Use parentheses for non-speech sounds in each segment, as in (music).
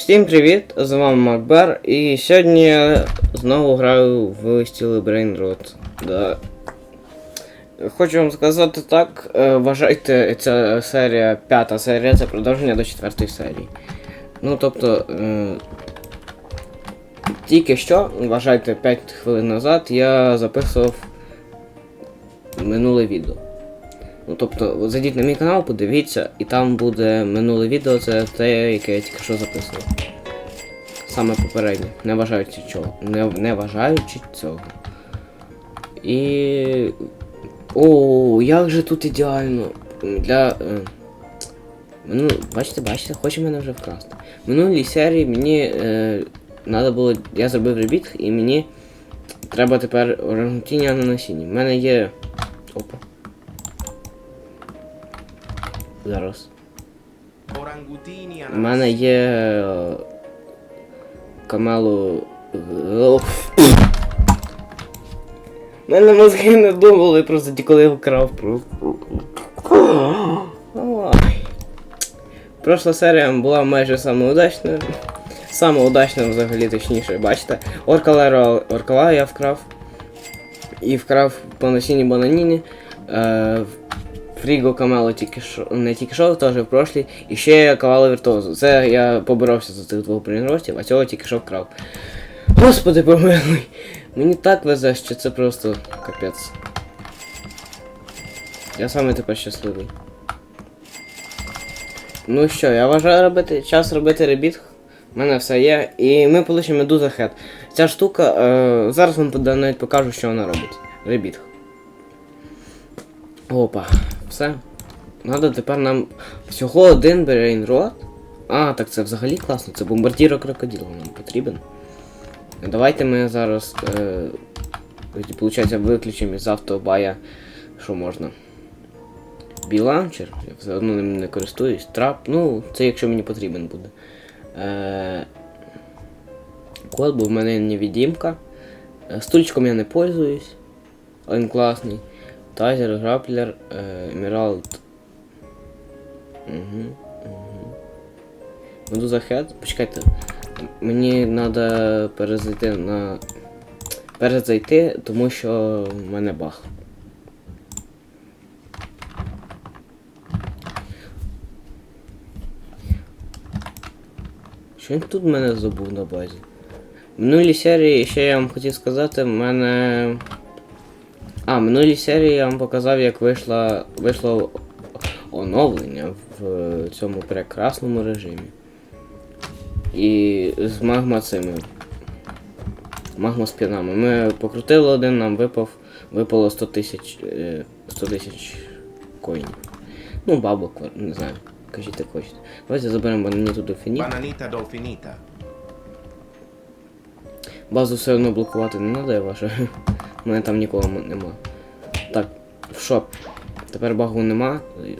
Всім привіт! З вами Макбер, і сьогодні я знову граю в Steel Brain Rot. Да. Хочу вам сказати так, е, вважайте, ця серія, п'ята серія, це продовження до четвертої серії. Ну тобто, е, тільки що, вважайте, 5 хвилин назад я записував минуле відео. Ну, тобто, зайдіть на мій канал, подивіться, і там буде минуле відео, це те, яке я тільки що записував. Саме попереднє, не вважаючи чого. Не, не вважаючи цього. І. О, як же тут ідеально. Для. Е... Ну, бачите, бачите, хоче мене вже вкрасти. В минулій серії мені е, надо було. Я зробив ребіт і мені треба тепер орангутіння на насінні. В мене є. Опа. Зараз. У мене є. е, Камелу. У мене мозги не думали, просто ті, коли я вкрав. Ой. Прошла серія була майже саме удачною. Саме удачна взагалі, точніше, бачите. Оркалера Оркала я вкрав. І вкрав по насінні бананіні. Е, Фріго Камело тільки що, не тільки що, теж в прошлій. І ще Кавало Віртуозу. Це я поборовся за цих двох брейнростів, а цього тільки що вкрав. Господи помилуй! Мені так везе, що це просто капець. Я саме тепер щасливий. Ну що, я вважаю робити час робити ребіт. У мене все є. І ми получимо медуза хет. Ця штука. Е, зараз вам навіть покажу, що вона робить. Ребіт. Опа, все. Надо тепер нам всього один брейнрот. А, так це взагалі класно, це бомбардіро крокодила нам потрібен. Давайте ми зараз. Е, Получається, виключимо із автобая, що можна. Біланчер, я все одно ним не користуюсь. Трап, ну, це якщо мені потрібен буде. Е, код, бо в мене невідімка. Е, Стульчиком я не пользуюсь. Він класний. Тазер, граплер, е, Емералд. Угу, угу. Медуза Хед. Почекайте. Мені треба перезайти на. Перезайти, тому що в мене баг. Що він тут мене забув на базі? В минулій серії ще я вам хотів сказати, в мене. А, в минулій серії я вам показав, як вийшло, вийшло оновлення в цьому прекрасному режимі. І з магма цими. Магма спінами. Ми покрутили один, нам випав, випало 100 тисяч. е, 100 тисяч коїнів. Ну, бабок, не знаю. Кажіть, як хочете. Давайте заберемо бананіту до фіні. Bananita dolfinita. Базу все одно блокувати не треба, я вважаю. У мене там нікого нема. Так, в шоп. Тепер багу нема. Е,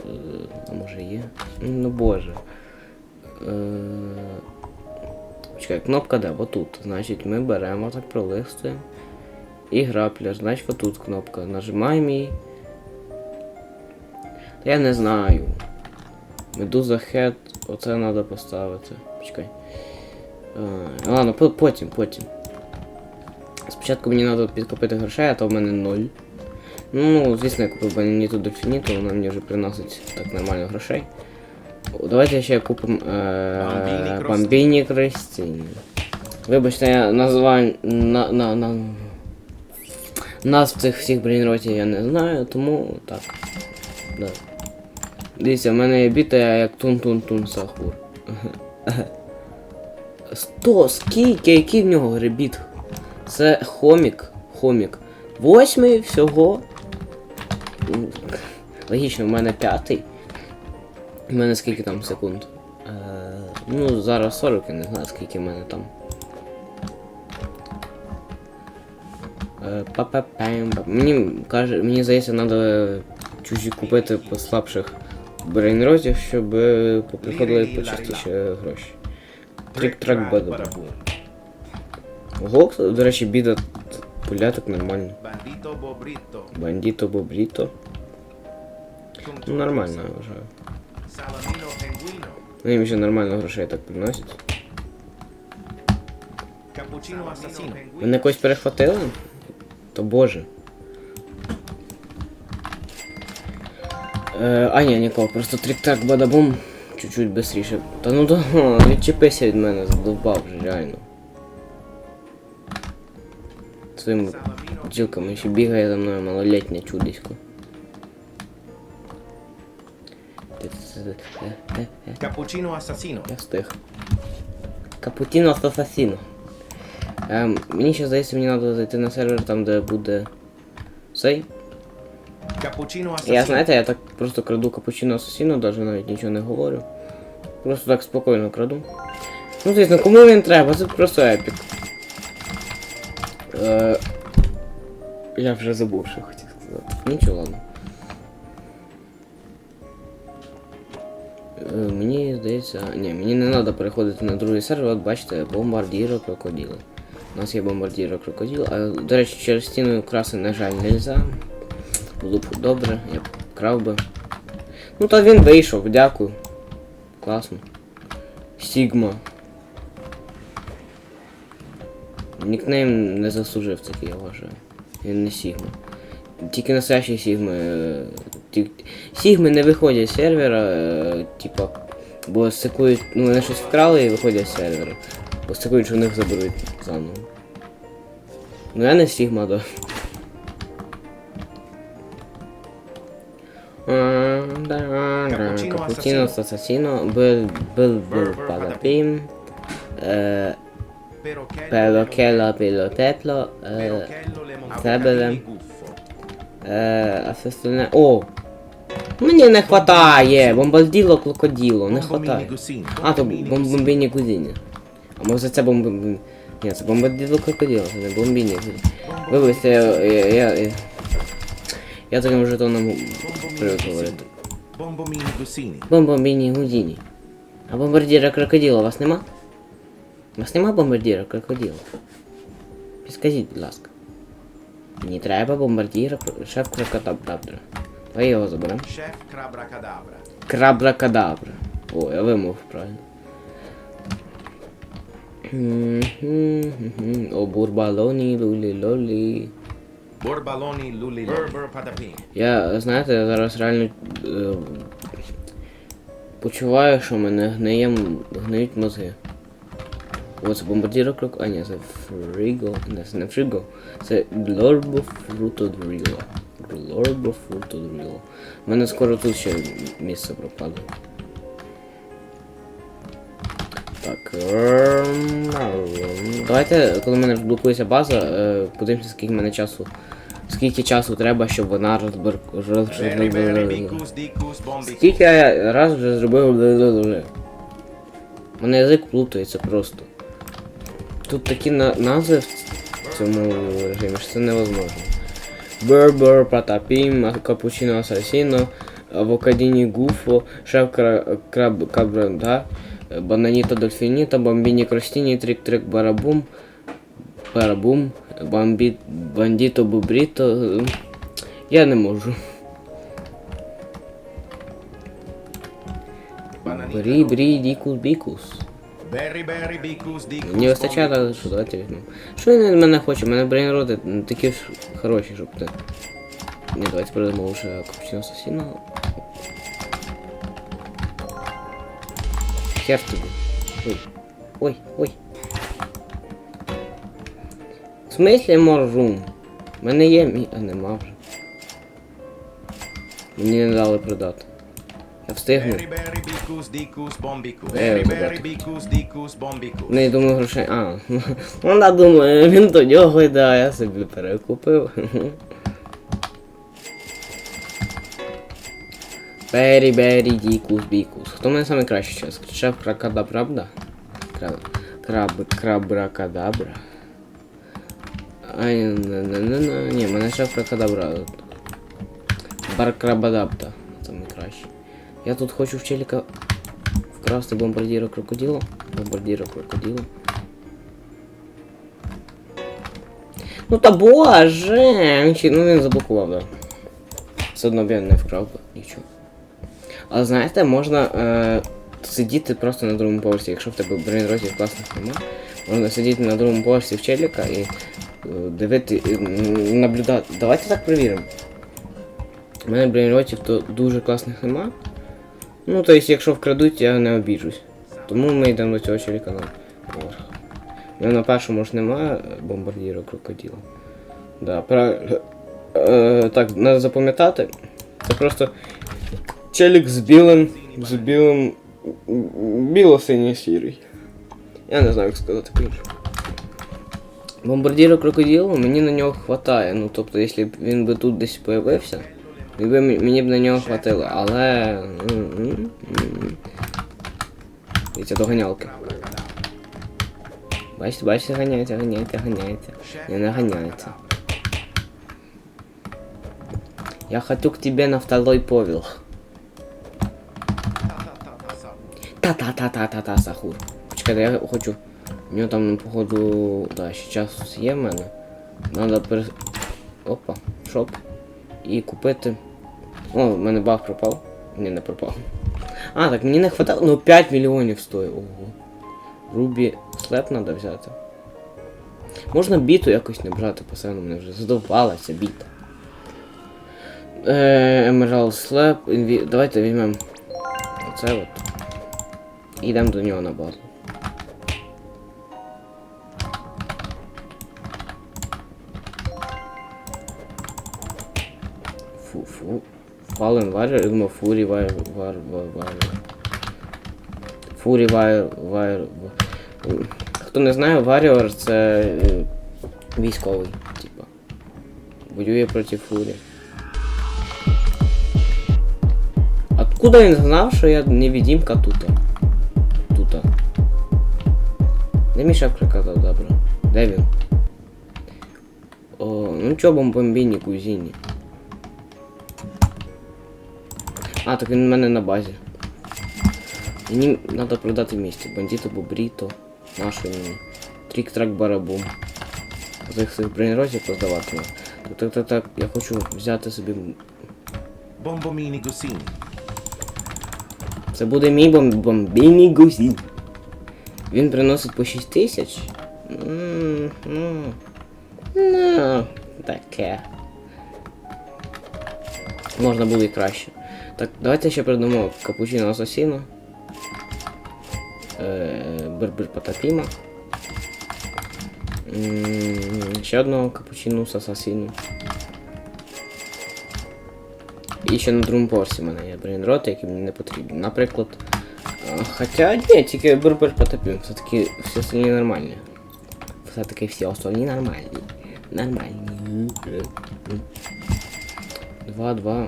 А може є? Ну боже. Е, Чекай, кнопка де? Отут. Значить ми беремо, так пролистуємо. І граплер. Значить отут кнопка. Нажимаємо її. Та я не знаю. Медуза хед, оце треба поставити. Почекай. Е, ладно, потім, потім. Спочатку мені треба підкопити грошей, а то в мене ноль. Ну, звісно, я купив бананіту до фініту, вона мені вже приносить так нормально грошей. Давайте ще купимо Бамбіні е, крості. бомбіні крестіні. Вибачте, я називаю на, на, на... Назв цих всіх брейнротів я не знаю, тому так. Да. Дивіться, в мене є біта як тун-тун-тун сахур. Сто, скільки, який в нього гребіт? Це хомік. Хомік. Восьмий всього. Логічно, в мене п'ятий. У мене скільки там секунд? Е, ну, зараз 40, я не знаю, скільки в мене там. Е. Мені каже, мені здається, треба чужі купити послабших брейнротів, щоб е, поприходили почастіше гроші. Трік-трак бада. Ого, до речі, біда так нормально. Bandito bobrito. Бандіто бобріто. Ну нормально, я вважаю. Ну їм ще нормально грошей так приносять. Мене когось перехватили? То боже. Е, а ні, нікого, просто трик-так бадабум. Чуть-чуть быстріше. Та ну да, (laughs) відчепися від мене, задовбав вже, реально. Salamino бджілками ще бігає за мною малолітнє чудисько. Cappuccino assassino. Я встиг. Капутіно асасіно. Ем, мені ще здається, мені треба зайти на сервер там, де буде цей. Cappuccino Я assassino. знаєте, я так просто краду капучино асасіно, навіть навіть нічого не говорю. Просто так спокійно краду. Ну, звісно, кому він треба, це просто епік. Е, я вже забув, що хотів сказати. Нічого, ладно. Е, мені здається. Ні, мені не треба переходити на другий сервер, от бачите, бомбардіро крокодили. У нас є бомбардіро крокодил, а до речі, через стіну краси, на жаль, нельзя. Було б добре, я б крав би. Ну та він вийшов, дякую. Класно. Сігма. Нікнейм не заслужив такий, я вважаю. Він не Сігма. Тільки настоящі Сігми. е, Сігми не виходять з сервера, е, типа, бо стикують, ну вони щось вкрали і виходять з сервера. Бо стикують, що в них заберуть заново. Ну я не Сігма, да. Капучино з асасіно, бил бил бил падапім, Perochello guffo. е, а все остальне... О! Мені не хватає! Бомбарділо крокоділо, не хватає. А, то бомбіні гудіні. А може це бомб... Ні, це бомбарділо крокоділо, це не бомбіні гудіні. Вибачте, я, я, я, я, я таким жетоном привик говорити. gusini. Bombomini. Бомбоміні гудіні. А бомбардіра крокодила у вас нема? У вас нема бомбардіра крокодила? Підскажіть, будь ласка. Мені треба бомбардіра шеф крокодабра. Давай його заберемо. Chef Crabracadabra. Крабракадабра. О, я вимов правильно. О, бурбалоні, лулі лолі. Lulli Burber patapin. Я, знаєте, я зараз реально е, почуваю, що мене гниє, м- гниють мозги. О, це бомбардіро крок. А ні, це Фріго. Не, це не Фріго. Це Глорбо Фрутодріло. Глорбо Фрутодріло. У мене скоро тут ще місце пропаде. Так. Давайте, коли мене розблокується база, е, подивимося, скільки в мене часу. Скільки часу треба, щоб вона розбер... Скільки я раз вже зробив. У мене язик плутається просто. Тут такі на- назви в цьому режимі, що це невозможно. Бербер, Патапім, Капучино Асасіно, Авокадіні Гуфо, Шеф Краб Кабранда, Бананіто Дольфініто, Бомбіні Кростіні, Трик Трик Барабум, Барабум, Бамбі, Бандіто Бубріто. Я не можу. Bananita Брі, брі, дікус, бікус. Не вистачає, але що давайте візьмемо. Що він від мене хоче? У мене брейнроти не такі ж хороші, щоб ти. Ні, давайте передамо лише капучино асасіно. Хер тобі. Ой. Ой, ой. В смислі more? У мене є мій. А нема вже. Мені не дали продати. Я встигну. Е. Ну, я думаю, грошей. А, (laughs) вона думає, він до нього йде, а я собі перекупив. (laughs) Бері, бері, дікус, бікус. Хто мене саме краще час? Шеф кракадабрабда? Краб, краб, крабракадабра. Ай, не, не, не, не, в мене шеф кракадабра. Баркрабадабда. Це найкраще. Я тут хочу в челіка вкрасти бомбардіра крокодила. Бомбардіра крокодила. Ну та боже! Він ще- Ну він заблокував, да. Все одно б я не вкрав би нічого. Але знаєте, можна. Е... сидіти просто на другому поверсі. Якщо в тебе брейнротів класних нема, можна сидіти на другому поверсі в челіка і е, дивити, і, м, наблюдати. Давайте так перевіримо. У мене брейнротів то дуже класних нема. Ну, то есть, якщо вкрадуть, я не обіжусь. Тому ми йдемо до цього челіка на поверх. У мене на першому ж немає бомбардіра крокодила. Да, про... е, так, треба запам'ятати. Це просто челік з білим. з білим. біло-синій сірий. Я не знаю, як сказати по-іншому. Бомбардіра крокодилу мені на нього хватає. Ну тобто, якщо він би тут десь появився, він би мені б на нього хватило, але. м. І це доганялки. Бачите, бачите, ганяється, ганяється, ганяється. Не наганяється. Я хочу к тебе на второй поверх. Та-та-та-та-та-та, Сахур. Почекайте, я хочу. У нього там, походу, да, ще час є в мене. Надо пере... Опа, шоп. І купити. О, в мене баг пропав. Ні, не пропав. А, так мені не хватало. Ну 5 мільйонів стоїть. Ого. Рубі слеп треба взяти. Можна біту якось не брати, постійно мене вже задовбала ця біта. Е, Slab, інві... Давайте візьмемо оце от. І йдемо до нього на базу. Fallen думав Фурі Вайр... Вар... Вар... Вар... Фурі Вайр... Вайр... Хто не знає, Warrior це е, військовий, типа. Воює проти Фурі. Откуда він знав, що я невидимка тута? Тута. Де мій шеф приказав, добре? Де він? О, ну чо бомбомбіні кузіні? А, так він у мене на базі. Мені треба продати місце. Бандиту Бобріто. Нашу мені. Трік-трак барабум. З їх цих бронерозів продавати. треба. Так, так, так, так. Я хочу взяти собі. Bombomini Gusini. Це буде мій бом... бомбійний гусінь. Він приносить по 6 тисяч. Ну. Таке. Можна було і краще. Так, давайте ще придумаємо капучино асасіно. Е, Бербер Потапіма. Ще одного капучину з асасіну. І ще на другому порсі в мене є брейнрот, який мені не потрібен. Наприклад. Е, хоча ні, тільки Бербер Потапім. Все-таки всі остальні нормальні. Все-таки всі остальні нормальні. Нормальні. 2-2.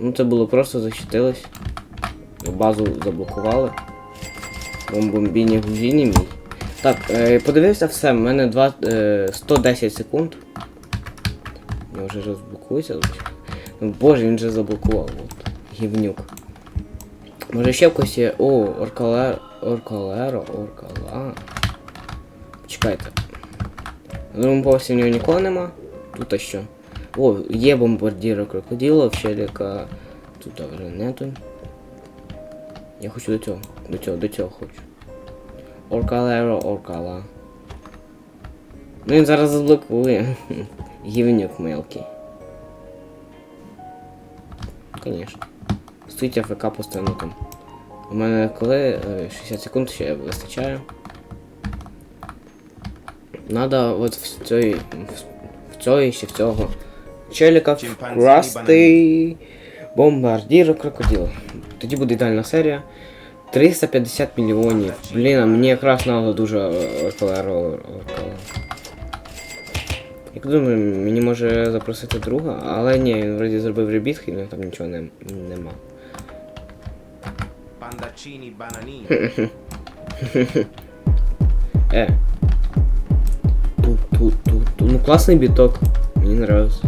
Ну це було просто защитилось. Базу заблокували. Бомбомбіні гузіні мій. Так, е, подивився все, в мене два, е, 110 секунд. Я вже розблокуюся. Ну, Боже, він же заблокував. От. Гівнюк. Може ще в когось є. О, Оркалер. Оркалеро, Оркала. Чекайте. На другому в нього нікого нема. Тут а що? О, є бомбардіра крокодила, в. Тут вже нету. Я хочу до цього. До цього, до цього хочу. Оркалеро, Оркала. Ну він зараз заблокує. (laughs) Гівнюк мелкий. Конечно. Стоїть АФК постійно там. У мене коли е, 60 секунд ще вистачає. Надо от в цій. В цій ще в цього. Челіка Чимпанзі вкрасти бомбардіра крокодила. Тоді буде ідеальна серія. 350 мільйонів. Блін, а мені якраз надо дуже оркалеру. Як думаю, мені може запросити друга, але ні, він вроді зробив ребіт, і там нічого не, нема. Arancini (laughs) bananini. Е. Тут, тут, тут, тут. Ну класний біток. Мені нравится.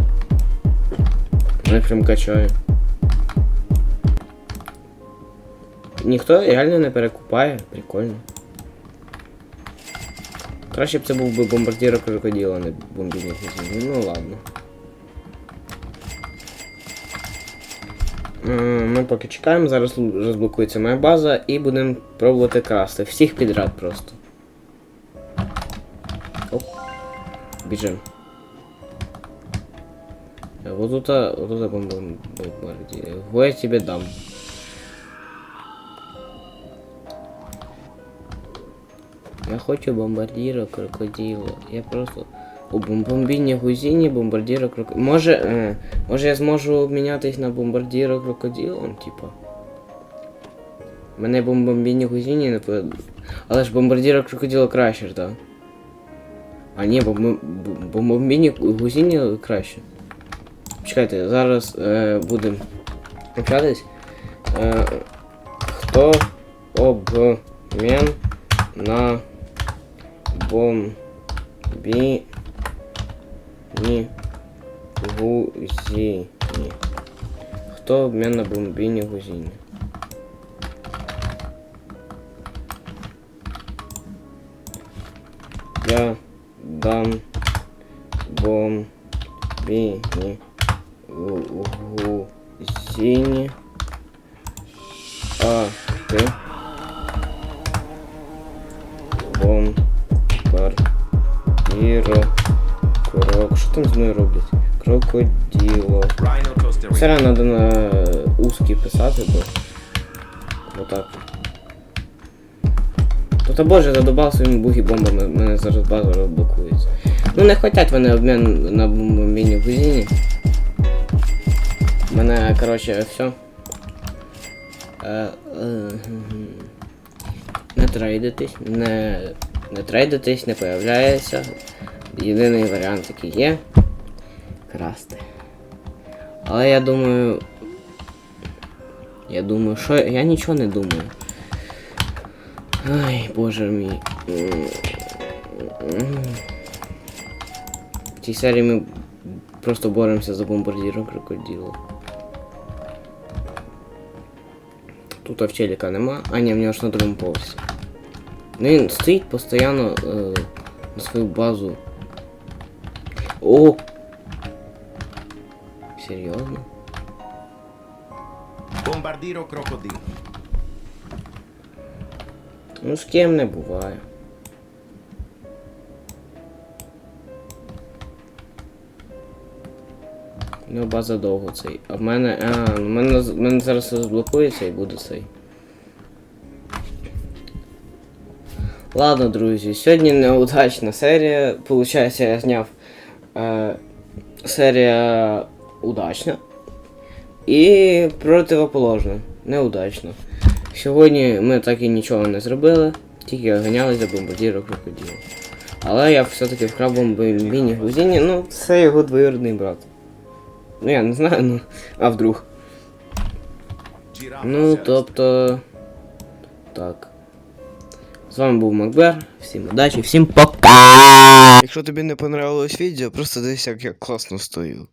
Мене прям качає. Ніхто реально не перекупає. Прикольно. Краще б це був би бомбардір крокодила, не бомбійник. Ну ладно. Ми поки чекаємо, зараз розблокується моя база і будемо пробувати красти. Всіх підряд просто. Оп. Біжим. Э, Вот тут, а, вот тут бомба бомбардир. Во я тебе дам. Я хочу бомбардира крокодила. Я просто. У бом- бомбійні гузіні бомбардира крокодила. Може. Е, може я зможу обмінятись на бомбардира крокодилом, типа. Мене бом- бомбійні гузіні не по... Але ж бомбардира крокодила краще ж, так? А ні, бо, ми- бо, бо бомбійні гузіні краще. Чекайте, зараз е, будемо общатись. Е, хто обмін на бомбійні гузіні? Хто обмін на бомбійні гузіні? Я дам бомбіні Гузіні. А ти бомбардіро крок. Що там з мною роблять? Крокоділо. Все равно надо на узкий писати, бо. Отак. Тут а боже задобав своїми бугі бомбами, мене зараз база розблокується. Ну не хотять вони обмін на бомбійні гузіні. Мене, короче, все. Е, е, не трейдитись, не, не трейдитись, не появляється. Єдиний варіант, який є. Красти. Але я думаю. Я думаю, що. Я нічого не думаю. Ай, боже мій. В цій серії ми просто боремося за бомбардіром крокодила. Тут авчеліка нема. А, ні, в нього ж на другому поверсі. Ну він стоїть постійно е, на свою базу. О! Серйозно? Бомбардіро крокодил. Ну з ким не буває. Ну, база довго цей. А в мене. А, в мене, в мене зараз розблокується і буде цей. Ладно, друзі, сьогодні неудачна серія. Получається, я зняв е, серія удачна. І противоположна. Неудачно. Сьогодні ми так і нічого не зробили, тільки ганяли за бомбардіром крокодилів. Але я все-таки вкрав бомбійні грузині, ну це його двоюродний брат. Ну я не знаю, ну. А вдруг. Giraffa Ну, Celeste. тобто. Так. З вами був Макбер. Всім удачі, всім пока! Якщо тобі не понравилось відео, просто дивись, як я класно стою.